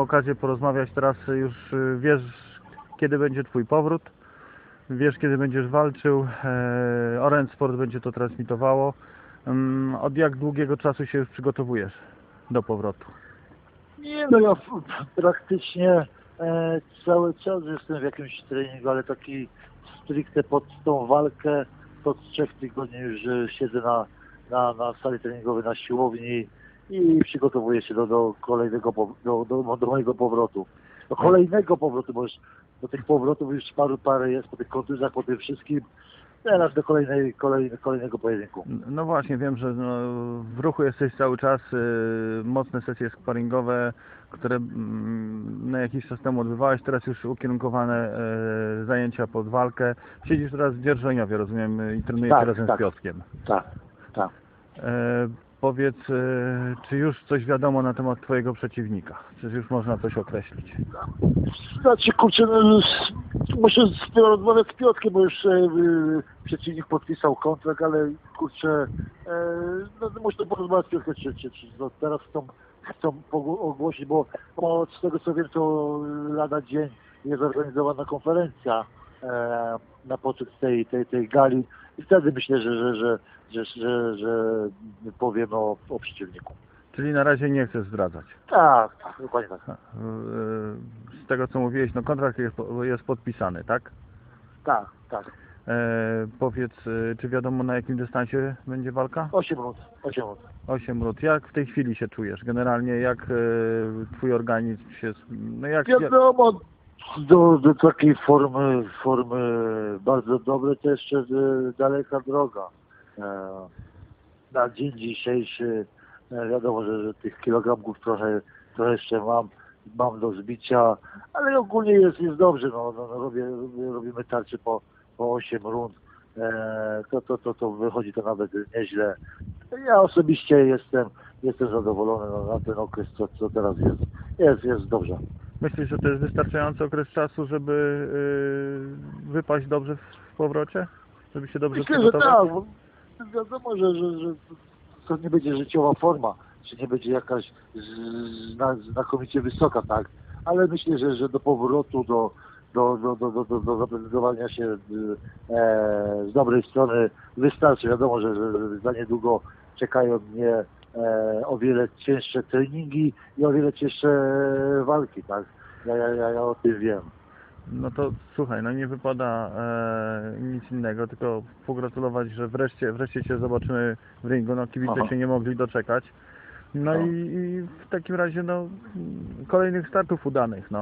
okazję porozmawiać teraz już y, wiesz kiedy będzie twój powrót, wiesz kiedy będziesz walczył, e, Orange Sport będzie to transmitowało. Ym, Od jak długiego czasu się już przygotowujesz do powrotu? Nie no, ja praktycznie e, cały czas jestem w jakimś treningu, ale taki stricte pod tą walkę od trzech tygodni już siedzę na, na, na sali treningowej, na siłowni i przygotowuję się do, do kolejnego, do, do, do mojego powrotu. Do kolejnego powrotu, bo już do tych powrotów już paru parę jest, po tych kontuzjach, po tym wszystkim. Teraz do kolejnej, kolej, kolejnego pojedynku. No właśnie, wiem, że no, w ruchu jesteś cały czas, y, mocne sesje sparingowe, które mm, na jakiś czas temu odbywałeś, teraz już ukierunkowane e, zajęcia pod walkę. Siedzisz teraz w Dzierżoniowie, rozumiem, y, i trenujesz Tak, razem tak. z Piotrkiem. Tak, tak. E, powiedz, e, czy już coś wiadomo na temat Twojego przeciwnika? Czy już można coś określić? Znaczy, kurczę, no, s- muszę z, rozmawiać z Piotrkiem, bo już e, y, przeciwnik podpisał kontrakt, ale kurczę, e, no, muszę porozmawiać z Piotrkiem, czy, czy, czy no, teraz chcą, chcą ogłosić, bo, bo z tego co wiem, to lada dzień jest organizowana konferencja e, na poczet tej, tej, tej gali i wtedy myślę, że, że, że, że, że, że powiem o, o przeciwniku. Czyli na razie nie chcesz zdradzać. Tak, tak, dokładnie tak. E, Z tego co mówiłeś, no kontrakt jest, jest podpisany, tak? Tak, tak. E, powiedz, e, czy wiadomo na jakim dystansie będzie walka? 8 minut, 8 minut. 8 minut. Jak w tej chwili się czujesz? Generalnie jak e, twój organizm się... No jak, jak, Wiadomo, do, do takiej formy, formy bardzo dobrej to jeszcze e, daleka droga. E, Na dzień dzisiejszy e, wiadomo, że, że tych kilogramów trochę, trochę jeszcze mam, mam do zbicia, ale ogólnie jest, jest dobrze. No, no, no robię, robimy tarczy po, po 8 rund. To, to, to, to wychodzi to nawet nieźle. Ja osobiście jestem, jestem zadowolony no, na ten okres, co, co teraz jest. Jest, jest dobrze. Myślisz, że to jest wystarczający okres czasu, żeby e, wypaść dobrze w, powrocie? Żeby się dobrze Myślę, że tak. Wiadomo, że, że, że to nie będzie życiowa forma, czy nie będzie jakaś zna, znakomicie wysoka, tak? Ale myślę, że, że do powrotu, do, do, do, do, do, do, zaprezentowania się e, z dobrej strony wystarczy. Wiadomo, że, że, że za niedługo czekają mnie o wiele cięższe treningi i o wiele cięższe walki, tak? Ja, ja, ja, ja o tym wiem. No to słuchaj, no nie wypada e, nic innego, tylko pogratulować, że wreszcie, wreszcie Cię zobaczymy w ringu. No kibice Aha. się nie mogli doczekać. No No. i, i w takim razie no kolejnych startów udanych. No.